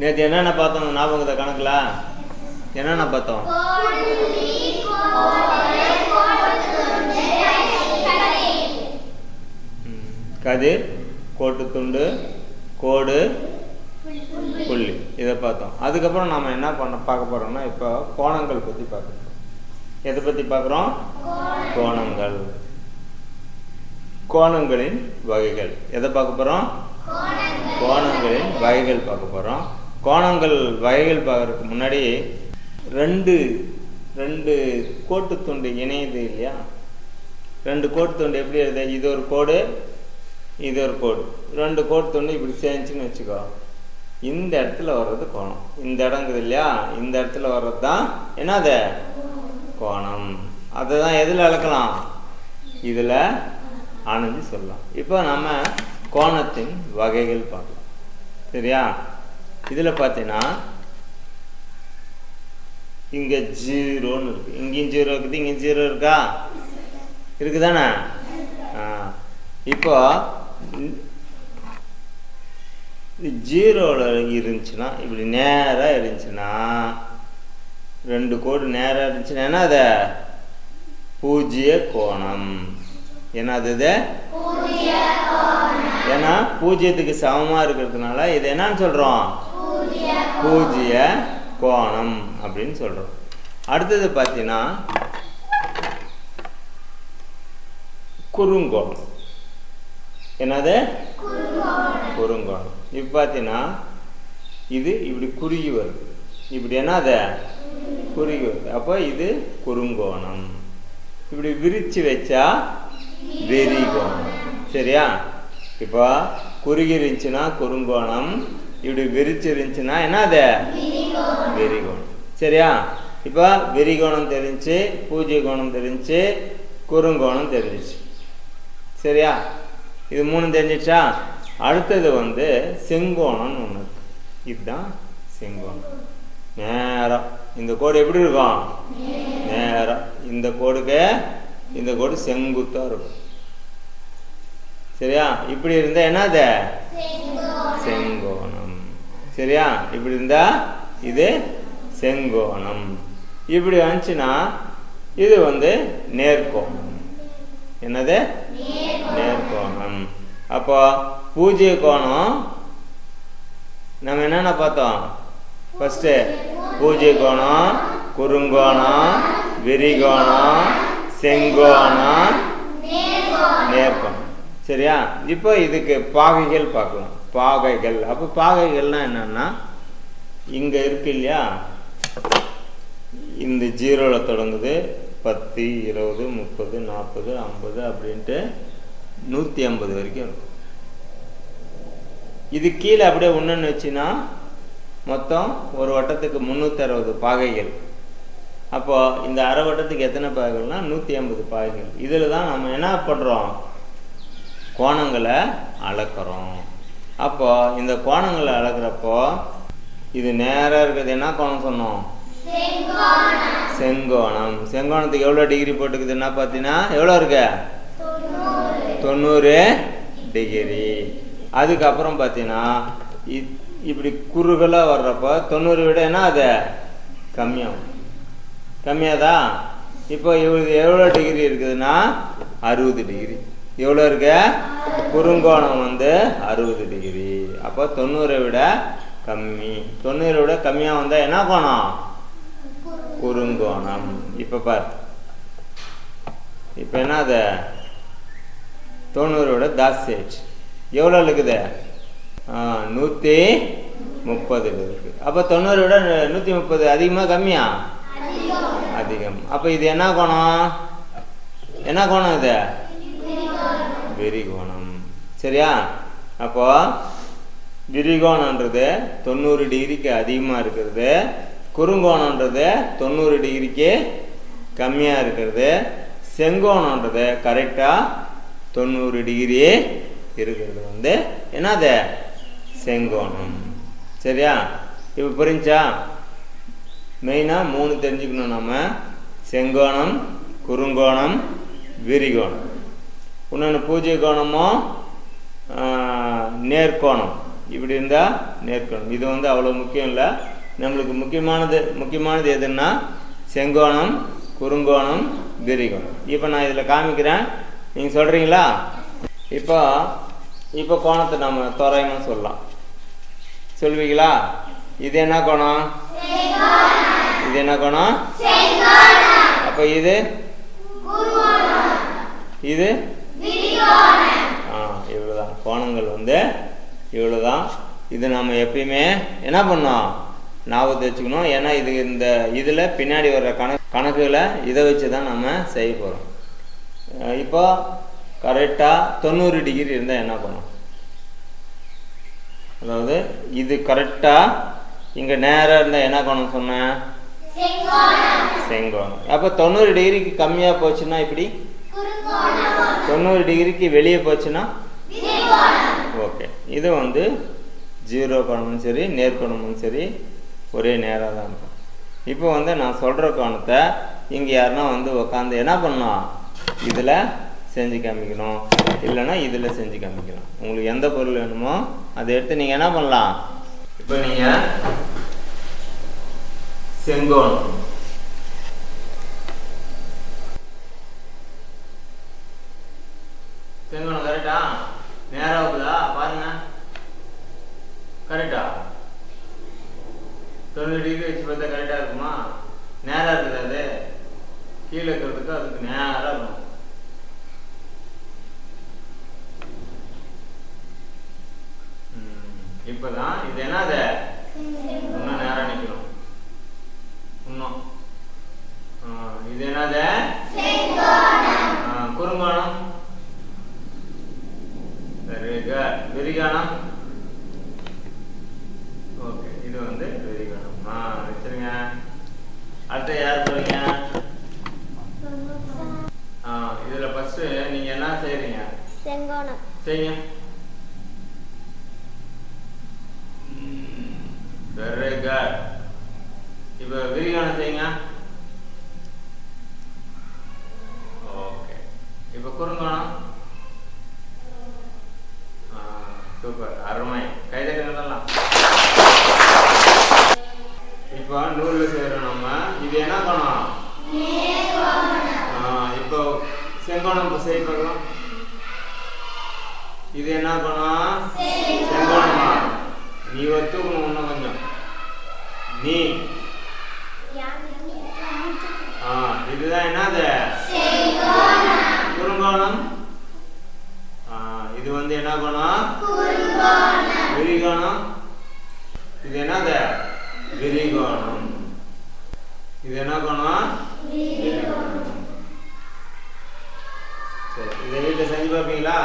நேற்று என்னென்ன பார்த்தோம் ஞாபகத்தை கணக்கில்? என்னென்ன பார்த்தோம்? கதிர் கோட்டு துண்டு கோடு புள்ளி. இதை பார்த்தோம். அதுக்கப்புறம் நாம் என்ன பண்ண பார்க்க போகிறோம்னா இப்போ கோணங்கள் பற்றி பார்க்குறோம் எதை பற்றி பார்க்குறோம்? கோணங்கள். கோணங்களின் வகைகள். எதை பார்க்க போகிறோம் கோணங்களின் வகைகள் பார்க்க போகிறோம் கோணங்கள் வகைகள் பார்க்கறதுக்கு முன்னாடி ரெண்டு ரெண்டு கோட்டு துண்டு இணையுது இல்லையா? ரெண்டு கோட்டு துண்டு எப்படி எழுது? இது ஒரு கோடு இது ஒரு கோடு. ரெண்டு கோட்டு துண்டு இப்படி சேர்ந்துச்சின்னு வச்சுக்கோ. இந்த இடத்துல வர்றது கோணம். இந்த இடங்குது இல்லையா? இந்த இடத்துல வர்றது தான் என்ன அது கோணம். அதை தான் எதில் அளக்கலாம்? இதில் அணைஞ்சு சொல்லலாம். இப்போ நம்ம கோணத்தின் வகைகள் பார்க்கலாம். சரியா? இதில் பார்த்தீங்கன்னா இங்கே ஜீரோன்னு இருக்கு. இங்கேயும் ஜீரோ இருக்குது இங்கேயும் ஜீரோ இருக்கா? இருக்குதானே? ஆ. இப்போ ஜீரோவில் இருந்துச்சுன்னா இப்படி நேராக இருந்துச்சுன்னா ரெண்டு கோடு நேராக இருந்துச்சுன்னா என்ன அது? பூஜ்ய கோணம். என்னது இது ஏன்னா பூஜ்ஜியத்துக்கு சமமாக இருக்கிறதுனால இது என்னன்னு சொல்கிறோம் பூஜ்ய கோணம் அப்படின்னு சொல்கிறோம் அடுத்தது பார்த்தீங்கன்னா குறுங்கோணம். என்னது? குறுங்கோணம். இப்போ பார்த்தீங்கன்னா இது இப்படி குறுகி வருது. இப்படி என்னது? குறுகி வருது. அப்போ இது குறுங்கோணம். இப்படி விரிச்சு வச்சா வெறிகோணம். சரியா? இப்போ குறுகி இருந்துச்சுன்னா குறுங்கோணம் இப்படி விரிச்சு இருந்துச்சுன்னா என்னது? வெறிகோணம் சரியா? இப்போ வெறிகோணம் தெரிஞ்சு பூஜ்ய கோணம் தெரிஞ்சு குறுங்கோணம் தெரிஞ்சிச்சு. சரியா? இது மூணு தெரிஞ்சிச்சா? அடுத்தது வந்து செங்கோணம்னு ஒன்று இதுதான் செங்கோணம். நேரம். இந்த கோடு எப்படி இருக்கும்? நேரம். இந்த கோடுக்கு இந்த கோடு செங்குத்தா இருக்கும். சரியா? இப்படி இருந்தா என்னது? செங்கோணம். சரியா? இப்படி இருந்தால் இது செங்கோணம். இப்படி வந்துச்சுன்னா இது வந்து நேர்கோணம். என்னது? நேர்கோணம். அப்போ பூஜ்ய கோணம் நம்ம என்னென்ன பார்த்தோம்? ஃபஸ்ட்டு பூஜ்ய கோணம் குறுங்கோணம் விரிகோணம் செங்கோணம் நேர்கோணம். சரியா? இப்போ இதுக்கு பாகைகள் பார்க்கலாம் பாகைகள். அப்போ பாகைகள்னா என்னன்னா இங்கே இருக்கு இல்லையா? இந்த ஜீரோவில் தொடங்குது. பத்து இருபது முப்பது நாற்பது ஐம்பது அப்படின்ட்டு நூற்றி ஐம்பது வரைக்கும் இருக்கும். இது கீழே அப்படியே ஒன்றுன்னு வச்சுன்னா மொத்தம் ஒரு வட்டத்துக்கு முந்நூற்றி அறுபது பாகைகள். அப்போது இந்த அரை வட்டத்துக்கு எத்தனை பாகைகள்னா நூற்றி ஐம்பது பாகைகள். இதில் தான் நம்ம என்ன பண்ணுறோம் கோணங்களை அளக்கிறோம். அப்போ இந்த கோணங்களை அளக்கிறப்போ இது நேராக இருக்கிறது என்ன கோணம் சொன்னோம்? செங்கோணம். செங்கோணத்துக்கு எவ்வளோ டிகிரி போட்டுக்குதுன்னா பார்த்தீங்கன்னா எவ்வளோ இருக்கு? தொண்ணூறு. டிகிரி அதுக்கப்புறம் பார்த்தீங்கன்னா இப்படி குறுகலாக வர்றப்போ தொண்ணூறு விட என்ன அது? கம்மியாகும். கம்மியாதா? இப்போ இவருக்கு எவ்வளோ டிகிரி இருக்குதுன்னா அறுபது டிகிரி எவ்வளோ இருக்கு? குறுங்கோணம் வந்து அறுபது டிகிரி அப்போ தொண்ணூறை விட கம்மி. தொண்ணூறை விட கம்மியாக வந்தால் என்ன கோணம்? குறுங்கோணம். இப்போ பார். இப்போ என்ன அது? தொண்ணூறை விட ஜாஸ்தி ஆயிடுச்சு. எவ்வளோ இருக்குது? நூற்றி முப்பது இருக்கு. அப்போ தொண்ணூறை விட நூற்றி முப்பது அதிகமாக கம்மியா? அதிகம். அப்போ இது என்ன கோணம்? என்ன கோணம் இது? விரிகோணம். சரியா? அப்போ விரிகோணன்றது தொண்ணூறு டிகிரிக்கு அதிகமாக இருக்கிறது. குறுங்கோணன்றது தொண்ணூறு டிகிரிக்கு கம்மியாக இருக்கிறது. செங்கோணன்றது கரெக்டாக தொண்ணூறு டிகிரி இருக்கிறது வந்து என்னது? செங்கோணம். சரியா? இப்போ புரிஞ்சா? மெயினாக மூணு தெரிஞ்சுக்கணும் நம்ம. செங்கோணம் குறுங்கோணம் விரிகோணம். இன்னொன்று பூஜ்ய கோணமும் நேர்கோணம் இப்படி இருந்தால் நேர்கோணம் இது வந்து அவ்வளோ முக்கியம் இல்லை. நம்மளுக்கு முக்கியமானது முக்கியமானது எதுன்னா செங்கோணம் குறுங்கோணம் விரிகோணம். இப்போ நான் இதில் காமிக்கிறேன். நீங்கள் சொல்கிறீங்களா இப்போ இப்போ கோணத்தை நம்ம தோராயமாக சொல்லலாம். சொல்வீங்களா? இது என்ன கோணம்? இது என்ன கோணம்? அப்போ இது? இது? கோணங்கள் வந்து இவ்வளோதான் இது நம்ம எப்பயுமே என்ன பண்ணோம்? ஞாபகத்தை வச்சுக்கணும். ஏன்னா இது இந்த இதில் பின்னாடி வர்ற கணக்கு கணக்குகளை இதை வச்சு தான் நம்ம செய்ய போகிறோம் இப்போ கரெக்டாக தொண்ணூறு டிகிரி இருந்தால் என்ன பண்ணும்? அதாவது இது கரெக்டாக இங்கே நேராக இருந்தால் என்ன கோணம் சொன்னேன் செங்கோணம். அப்போ தொண்ணூறு டிகிரிக்கு கம்மியாக போச்சுன்னா இப்படி? தொண்ணூறு டிகிரிக்கு வெளியே போச்சுன்னா? ஓகே. இது வந்து ஜீரோ கோணமும் சரி நேர்கோணமும் சரி ஒரே நேராக தான் இருக்கும். இப்போ வந்து நான் சொல்கிற கோணத்தை இங்கே யாருன்னா வந்து உக்காந்து என்ன பண்ணணும்? இதில் செஞ்சு காமிக்கணும். இல்லைன்னா இதில் செஞ்சு காமிக்கணும். உங்களுக்கு எந்த பொருள் வேணுமோ அதை எடுத்து நீங்கள் என்ன பண்ணலாம்? இப்போ நீங்கள் செங்கோணம் செங்கோணம் கரெக்டா நேராக இருக்குதா பாருங்க கரெக்டா தொண்ணூறு டிகிரி வச்சு பார்த்தா கரெக்டா இருக்குமா நேரா இருக்குது அது கீழே இருக்கிறதுக்கு அதுக்கு நேரா இருக்கும் ம், இப்பதான் இது என்னது? இன்னும் நேரா நிக்கணும் இன்னும். இது என்னது? குறுங்கோணம் வெரி குட் விரிகாணம். ஓகே இது வந்து விரிகாணம். ஆ வச்சிருங்க. அடுத்து யார் சொல்றீங்க ஆ இதுல ஃபர்ஸ்ட் நீங்க என்ன செய்றீங்க? செங்கோணம். செய்யுங்க வெரி குட் இப்போ விரிகாணம் செய்யுங்க ஓகே இப்போ குறுங்கோணம் சூப்பர் அருமை கைதட்டுங்கலாம் இப்போ நூல்ல செய்யறோம் நம்ம. இது என்ன கோணம்? ஆ, இப்போ செங்கோணம் இப்போ பார்க்கலாம். இது என்ன கோணம்? செங்கோணமா? நீ ஒரு இன்னும் கொஞ்சம். நீ. ஆ இதுதான் என்னது? குறுங்கோணம் ஆ, இது வந்து என்ன கோணம் விரிகோணம். இது என்னது? விரிகோணம். இது என்ன கோணம்? சரி இதை வீட்டில் செஞ்சு பார்ப்பீங்களா?